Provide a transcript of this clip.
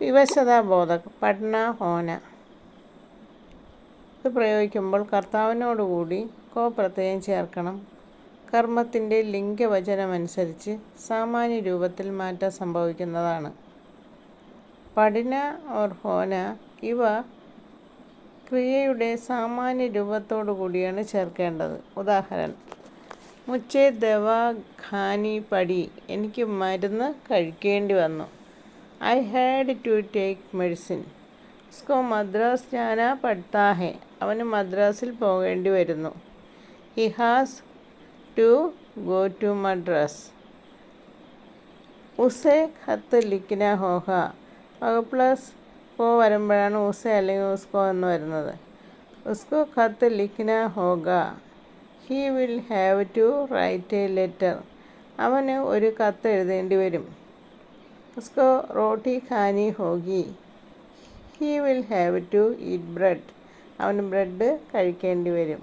വിവശതാബോധക് പഠന ഹോന. ഇത് പ്രയോഗിക്കുമ്പോൾ കർത്താവിനോടുകൂടി കോ പ്രത്യയം ചേർക്കണം. കർമ്മത്തിന്റെ ലിംഗവചനമനുസരിച്ച് സാമാന്യ രൂപത്തിൽ മാറ്റം സംഭവിക്കുന്നതാണ്. പഠന ഓർ ഹോന ഇവ ക്രിയയുടെ സാമാന്യ രൂപത്തോടു കൂടിയാണ് ചേർക്കേണ്ടത്. ഉദാഹരണം മുച്ചേ ദവ ഖാനി പടി എനിക്ക് മരുന്ന് കഴിക്കേണ്ടി വന്നു. I had to take medicine ഉസ്കോ Madras ജാന പഠിത്താ അവന് മദ്രാസിൽ പോകേണ്ടി വരുന്നു he has to go to Madras ഉസെ ഖത്ത് ലിക്കിന ഹോഹ പ്ലസ് കോ വരുമ്പോഴാണ് ഉസ അല്ലെങ്കിൽ ഉസ്കോ എന്ന് വരുന്നത് ഉസ്കോ ഖത്ത് ലിക്കിന ഹോഗ he will have to write a letter അവന് ഒരു കത്ത് എഴുതേണ്ടി വരും ഉസ്കോ റോട്ടി ഖാനി ഹോഗി. He will have to eat bread അവന് ബ്രെഡ് കഴിക്കേണ്ടി വരും.